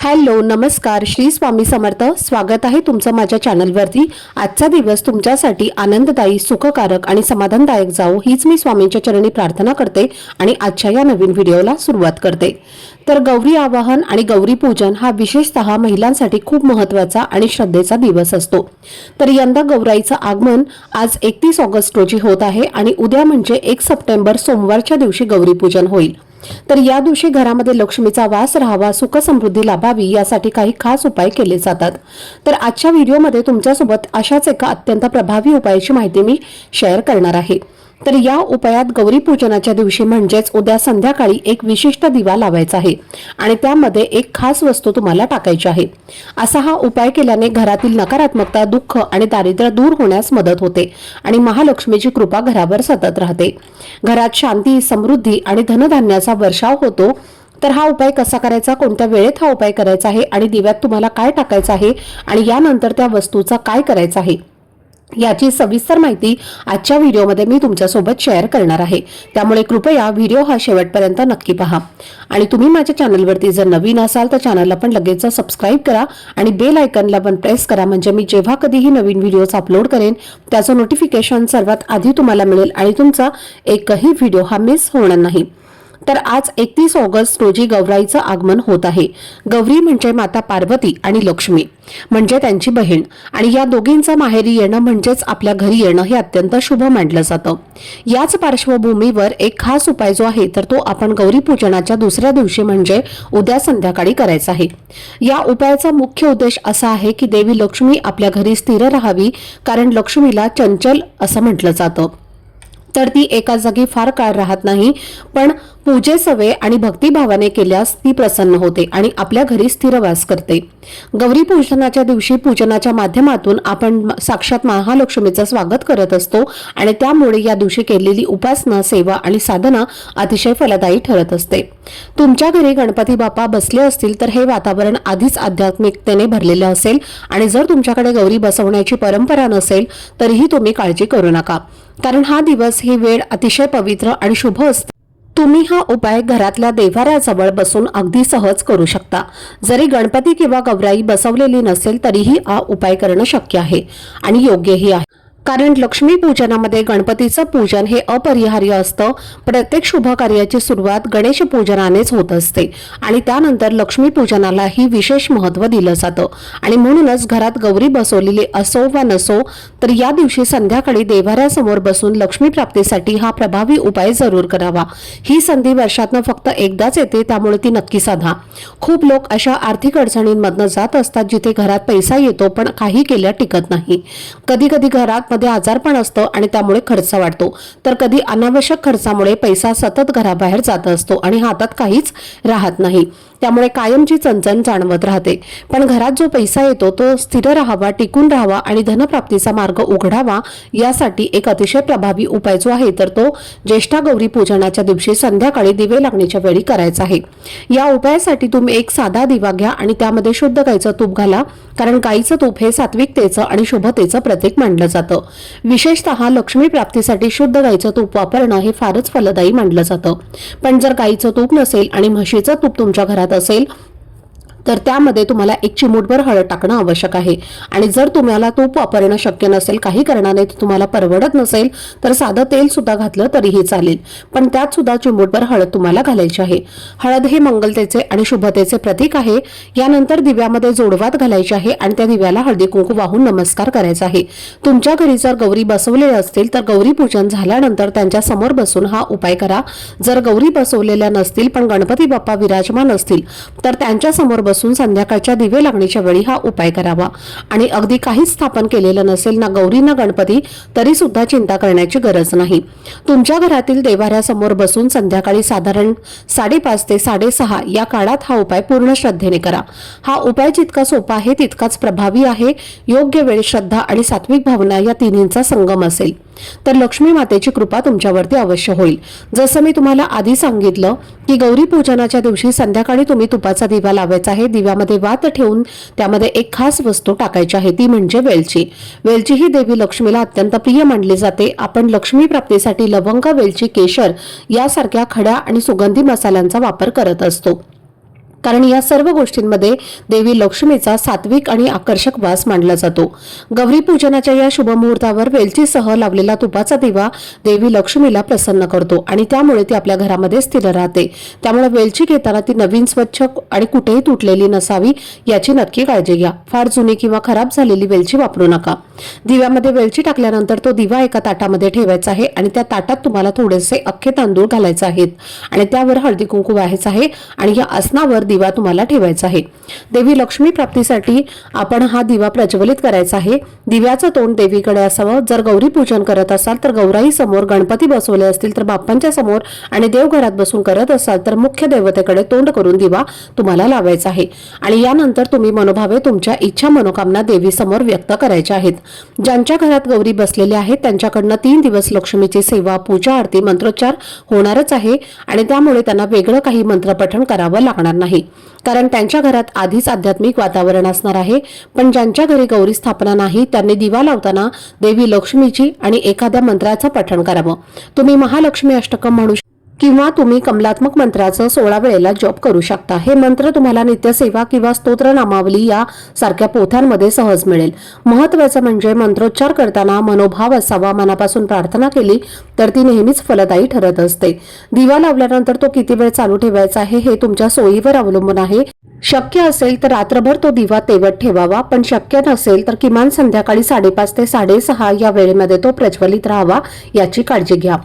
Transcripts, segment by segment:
Hello नमस्कार. श्री स्वामी समर्थ. स्वागत आहे तुमचं माझ्या चॅनलवरती. आजचा दिवस तुमच्यासाठी आनंददायी सुखकारक आणि समाधानदायक जावो हीच मी स्वामींच्या चरणी प्रार्थना करते आणि आजच्या या नवीन व्हिडिओला सुरुवात करते. तर गौरी आवाहन आणि गौरी पूजन हा विशेषतः महिलांसाठी खूप महत्त्वाचा आणि श्रद्धेचा दिवस असतो. तर यंदा गौराईचं आगमन आज एकतीस ऑगस्ट रोजी होत आहे आणि उद्या म्हणजे एक सप्टेंबर सोमवारच्या दिवशी गौरी पूजन होईल. तर या दिवशी घरामध्ये लक्ष्मीचा वास राहावा सुख समृद्धी लाभावी यासाठी काही खास उपाय केले जातात. तर आजच्या व्हिडिओमध्ये तुमच्यासोबत अशाच एका अत्यंत प्रभावी उपायाची माहिती मी शेअर करणार आहे. तर या उपायात गौरी पूजनाच्या दिवशी म्हणजेच उद्या संध्याकाळी एक विशिष्ट दिवा लावायचा आहे आणि त्यामध्ये एक खास वस्तू तुम्हाला टाकायची आहे. असा हा उपाय केल्याने घरातील नकारात्मकता दुःख आणि दारिद्र्य दूर होण्यास मदत होते आणि महालक्ष्मीची कृपा घरावर सतत राहते. घरात शांती समृद्धी आणि धनधान्याचा वर्षाव होतो तर हा उपाय कसा करायचा कोणत्या वेळेत हा उपाय करायचा आहे आणि दिव्यात तुम्हाला काय टाकायचं आहे आणि यानंतर त्या वस्तूचा काय करायचं आहे? याची सविस्तर माहिती आजच्या व्हिडिओमध्ये मी तुमच्यासोबत शेअर करणार आहे. त्यामुळे कृपया व्हिडिओ हा शेवटपर्यंत नक्की पहा. आणि तुम्ही माझ्या चॅनलवरती जर नवीन असाल तर चॅनलला पण लगेच सबस्क्राईब करा आणि बेल आयकनला पण प्रेस करा. म्हणजे मी जेव्हा कधीही नवीन व्हिडिओज अपलोड करेन त्याचं नोटिफिकेशन सर्वात आधी तुम्हाला मिळेल आणि तुमचा एकही व्हिडिओ हा मिस होणार नाही. तर आज एकतीस ऑगस्ट रोजी गौराईचं आगमन होत आहे. गौरी म्हणजे माता पार्वती आणि लक्ष्मी म्हणजे त्यांची बहीण. आणि या दोघींचं माहेरी येणं म्हणजेच आपल्या घरी येणं हे अत्यंत शुभ मानलं जातं. याच पार्श्वभूमीवर एक खास उपाय जो आहे तर तो आपण गौरी पूजनाच्या दुसऱ्या दिवशी म्हणजे उद्या संध्याकाळी करायचा आहे. या उपायाचा मुख्य उद्देश असा आहे की देवी लक्ष्मी आपल्या घरी स्थिर राहावी कारण लक्ष्मीला चंचल असं म्हटलं जातं. तर ती एका जागी फार काळ राहत नाही. पण पूजेसवे आणि भक्तिभावाने केल्यास ती प्रसन्न होते आणि आपल्या घरी स्थिरवास करते. गौरी पूजनाच्या दिवशी पूजनाच्या माध्यमातून आपण साक्षात महालक्ष्मीचं स्वागत करत असतो आणि त्यामुळे या दिवशी केलेली उपासना सेवा आणि साधना अतिशय फलदायी ठरत असते. तुमच्या घरी गणपती बाप्पा बसले असतील तर हे वातावरण आधीच आध्यात्मिकतेने भरलेलं असेल आणि जर तुमच्याकडे गौरी बसवण्याची परंपरा नसेल तरीही तुम्ही काळजी करू नका. कारण हा दिवस ही वेळ अतिशय पवित्र आणि शुभ असते. तुम्ही हा उपाय घरातल्या देव्हाऱ्याजवळ बसून अगदी सहज करू शकता. जरी गणपती किंवा गौराई बसवलेली नसेल तरीही हा उपाय करणं शक्य आहे आणि योग्यही आहे. कारण लक्ष्मी पूजनामध्ये गणपतीचं पूजन हे अपरिहार्य असतं. प्रत्येक शुभ कार्याची सुरुवात गणेश पूजनानेच होत असते. आणि त्यानंतर लक्ष्मी पूजनालाही विशेष महत्त्व दिलं जातं. आणि म्हणूनच घरात गौरी बसवलेली असो वा नसो तर या दिवशी संध्याकाळी देवाऱ्यासमोर बसून लक्ष्मी प्राप्तीसाठी हा प्रभावी उपाय जरूर करावा. ही संधी वर्षातनं फक्त एकदाच येते त्यामुळे ती नक्की साधा. खूप लोक अशा आर्थिक अडचणींमधनं जात असतात जिथे घरात पैसा येतो पण काही केल्या टिकत नाही. कधी कधी घरात मध्ये आजारपण असतं आणि त्यामुळे खर्च वाढतो. तर कधी अनावश्यक खर्चामुळे पैसा सतत घराबाहेर जात असतो आणि हातात काहीच राहत नाही. त्यामुळे कायमची चणचण जाणवत राहते. पण घरात जो पैसा येतो तो स्थिर राहावा टिकून राहावा आणि धनप्राप्तीचा मार्ग उघडावा यासाठी एक अतिशय प्रभावी उपाय जो आहे तर तो ज्येष्ठा गौरी पूजनाच्या दिवशी संध्याकाळी दिवे लागण्याच्या वेळी करायचा आहे. या उपायासाठी तुम्ही एक साधा दिवा घ्या आणि त्यामध्ये शुद्ध गाईचं तूप घाला कारण गाईचं तूप हे सात्विकतेचं आणि शुभतेचं प्रतीक मानलं जातं. विशेषतः लक्ष्मी प्राप्तीसाठी शुद्ध गाईचं तूप वापरणं हे फारच फलदायी मानलं जातं. पण जर गाईचं तूप नसेल आणि म्हशीचं तूप तुमच्या घरात असेल तर त्यामध्ये तुम्हाला एक चिमूटभर हळद टाकणं आवश्यक आहे. आणि जर तुम्हाला तूप वापरणं शक्य नसेल काही कारणाने तुम्हाला परवडत नसेल तर साधं तेल सुद्धा घातलं तरीही चालेल. पण त्यात सुद्धा चिमूटभर हळद तुम्हाला घालायची आहे. हळद हे मंगलतेचे आणि शुभतेचे प्रतीक आहे. यानंतर दिव्यामध्ये जोडवात घालायची आहे आणि त्या दिव्याला हळदी कुंकू वाहून नमस्कार करायचा आहे. तुमच्या घरी जर गौरी बसवलेले असतील तर गौरी पूजन झाल्यानंतर त्यांच्यासमोर बसून हा उपाय करा. जर गौरी बसवलेल्या नसतील पण गणपती बाप्पा विराजमान असतील तर त्यांच्यासमोर बसून संध्याकाळच्या दिवे लागण्याच्या वेळी हा उपाय करावा. आणि अगदी काहीच स्थापन केलेलं नसेल ना गौरी ना गणपती तरी सुद्धा चिंता करण्याची गरज नाही. तुमच्या घरातील देवाऱ्यासमोर बसून संध्याकाळी साधारण साडेपाच ते साडेसहा या काळात हा उपाय पूर्ण श्रद्धेने करा. हा उपाय जितका सोपा आहे तितकाच प्रभावी आहे. योग्य वेळ श्रद्धा आणि सात्विक भावना या तिन्हींचा संगम असेल. तर लक्ष्मी मातेची कृपा तुमच्यावरती अवश्य होईल. जसं मी तुम्हाला आधी सांगितलं की गौरी पूजनाच्या दिवशी संध्याकाळी तुम्ही तुपाचा दिवा लावायचा आहे. दिव्यामध्ये वात ठेवून त्यामध्ये एक खास वस्तू टाकायची आहे ती म्हणजे वेलची. वेलची ही देवी लक्ष्मीला अत्यंत प्रिय मानली जाते. आपण लक्ष्मी प्राप्तीसाठी लवंग वेलची केशर यासारख्या खड्या आणि सुगंधी मसाल्यांचा वापर करत असतो. कारण या सर्व गोष्टींमध्ये देवी लक्ष्मीचा सात्विक आणि आकर्षक वास मानला जातो. गौरी पूजनाच्या या शुभमुहूर्तावर वेलचीसह लावलेला तुपाचा दिवा देवी लक्ष्मीला प्रसन्न करतो आणि त्यामुळे ती आपल्या घरामध्ये स्थिर राहते. त्यामुळे वेलची घेताना ती नवीन स्वच्छ आणि कुठेही तुटलेली नसावी याची नक्की काळजी घ्या. फार जुनी किंवा खराब झालेली वेलची वापरू नका. दिव्यामध्ये वेलची टाकल्यानंतर तो दिवा एका ताटामध्ये ठेवायचा आहे आणि त्या ताटात तुम्हाला थोडेसे अख्खे तांदूळ घालायचे आहेत. आणि त्यावर हळदी कुंकू व्हायचं आहे आणि या आसनावर दिवा तुम्हाला ठेवायचा आहे. देवी लक्ष्मी प्राप्तीसाठी आपण हा दिवा प्रज्वलित करायचा आहे. दिव्याचं तोंड देवीकडे असावं. जर गौरी पूजन करत असाल तर गौराई समोर गणपती बसवले असतील तर बाप्पांच्या समोर आणि देवघरात बसून करत असाल तर मुख्य देवतेकडे तोंड करून दिवा तुम्हाला लावायचा आहे. आणि यानंतर तुम्ही मनोभावे तुमच्या इच्छा मनोकामना देवी समोर व्यक्त करायच्या आहेत. ज्यांच्या घरात गौरी बसलेल्या आहेत त्यांच्याकडनं तीन दिवस लक्ष्मीची सेवा पूजा आरती मंत्रोच्चार होणारच आहे आणि त्यामुळे त्यांना वेगळं काही मंत्रपठण करावं लागणार नाही. कारण त्यांच्या घरात आधीच आध्यात्मिक वातावरण असणार आहे. पण ज्यांच्या घरी गौरी स्थापना नाही त्यांनी दिवा लावताना देवी लक्ष्मीची आणि एखाद्या मंत्राचं पठण करावं. तुम्ही महालक्ष्मी अष्टकम म्हणू शक- किंवा तुम्ही कमलात्मक मंत्राचं सोळा वेळेला जप करू शकता. हे मंत्र तुम्हाला नित्यसेवा किंवा स्तोत्र नामावली या सारख्या पोथ्यांमध्ये सहज मिळेल. महत्वाचं म्हणजे मंत्रोच्चार करताना मनोभाव असावा मनापासून प्रार्थना केली तर ती नेहमीच फलदायी ठरत असते. दिवा लावल्यानंतर तो किती वेळ चालू ठेवायचा आहे हे तुमच्या सोयीवर अवलंबून आहे. शक्य असेल तर रात्रभर तो दिवा तेवत ठेवावा पण शक्य नसेल तर किमान संध्याकाळी साडेपाच ते साडेसहा या वेळेमध्ये तो प्रज्वलित राहावा याची काळजी घ्या.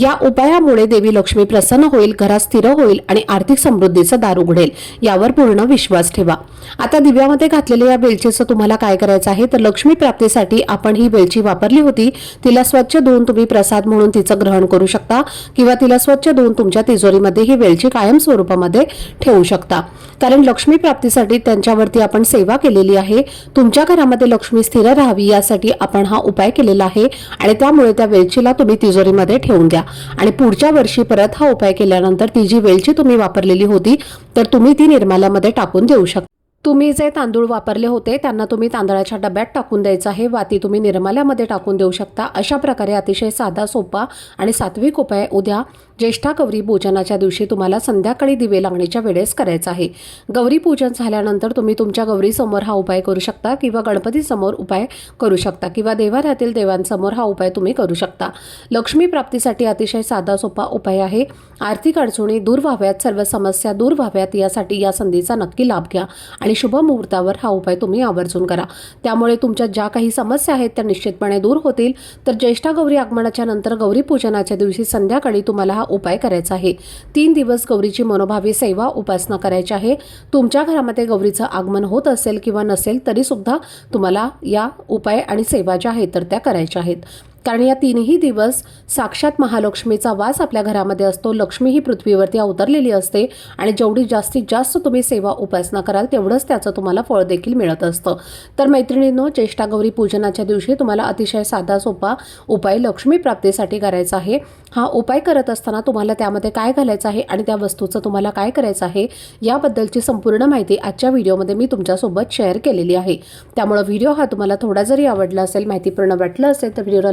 या उपायामुळे देवी लक्ष्मी प्रसन्न होईल घरात स्थिर होईल आणि आर्थिक समृद्धीचं दार उघडेल यावर पूर्ण विश्वास ठेवा. आता दिव्यामध्ये घातलेल्या या वेलचीचं तुम्हाला काय करायचं आहे? तर लक्ष्मी प्राप्तीसाठी आपण ही वेलची वापरली होती. तिला स्वच्छ धुवून तुम्ही प्रसाद म्हणून तिचं ग्रहण करू शकता किंवा तिला स्वच्छ धुवून तुमच्या तिजोरीमध्ये ही वेलची कायम स्वरूपामध्ये ठेवू शकता. कारण लक्ष्मी प्राप्तीसाठी त्यांच्यावरती आपण सेवा केलेली आहे. तुमच्या घरामध्ये लक्ष्मी स्थिर राहावी यासाठी आपण हा उपाय केलेला आहे आणि त्यामुळे त्या वेलचीला तुम्ही तिजोरीमध्ये ठेवून द्या. आणि पुढच्या वर्षी परत हा उपाय केल्यानंतर ती जी वेलची तुम्ही वापरलेली होती तर तुम्ही ती निर्माल्यामध्ये टाकून देऊ शकता. तुम्ही जे तांदूळ वापरले होते त्यांना तुम्ही तांदळाच्या डब्यात टाकून द्यायचं आहे. वाती तुम्ही निर्माल्यामध्ये टाकून देऊ शकता. अशा प्रकारे अतिशय साधा सोपा आणि सात्विक उपाय उद्या ज्येष्ठा गौरी पूजनाच्या दिवशी तुम्हाला संध्याकाळी दिवे लागण्याच्या वेळेस करायचा आहे. गौरी पूजन झाल्यानंतर तुम्ही तुमच्या गौरीसमोर हा उपाय करू शकता किंवा गणपतीसमोर उपाय करू शकता किंवा देवाऱ्यातील देवांसमोर हा उपाय तुम्ही करू शकता. लक्ष्मी प्राप्तीसाठी अतिशय साधा सोपा उपाय आहे. आर्थिक अडचणी दूर व्हाव्यात सर्व समस्या दूर व्हाव्यात यासाठी या संधीचा नक्की लाभ घ्या आणि शुभ मुहूर्तावर हा उपाय तुम्ही आवर्जून करा. त्यामुळे तुमच्या ज्या काही समस्या आहेत त्या निश्चितपणे दूर होतील. तर ज्येष्ठा गौरी आगमनाच्या नंतर गौरी पूजनाच्या दिवशी संध्याकाळी तुम्हाला हा उपाय करायचा आहे. तीन दिवस गौरीची मनोभावी सेवा उपासना करायची आहे. तुमच्या घरामध्ये गौरीचं आगमन होत असेल किंवा नसेल तरीसुद्धा तुम्हाला या उपाय आणि सेवा ज्या आहेत तर त्या करायच्या आहेत. कारण या तीनही दिवस साक्षात महालक्ष्मीचा वास आपल्या घरामध्ये असतो. लक्ष्मी ही पृथ्वीवरती अवतरलेली असते आणि जेवढी जास्तीत जास्त तुम्ही सेवा उपासना कराल तेवढंच त्याचं तुम्हाला फळ देखील मिळत असतं. तर मैत्रिणींनो ज्येष्ठा गौरी पूजनाच्या दिवशी तुम्हाला अतिशय साधा सोपा उपाय लक्ष्मी प्राप्तीसाठी करायचा आहे. हा उपाय करत असताना तुम्हाला त्यामध्ये काय घालायचं आहे आणि त्या वस्तूचं तुम्हाला काय करायचं आहे याबद्दलची संपूर्ण माहिती आजच्या व्हिडिओमध्ये मी तुमच्यासोबत शेअर केलेली आहे. त्यामुळं व्हिडिओ हा तुम्हाला थोडा जरी आवडला असेल माहितीपूर्ण वाटलं असेल तर व्हिडिओला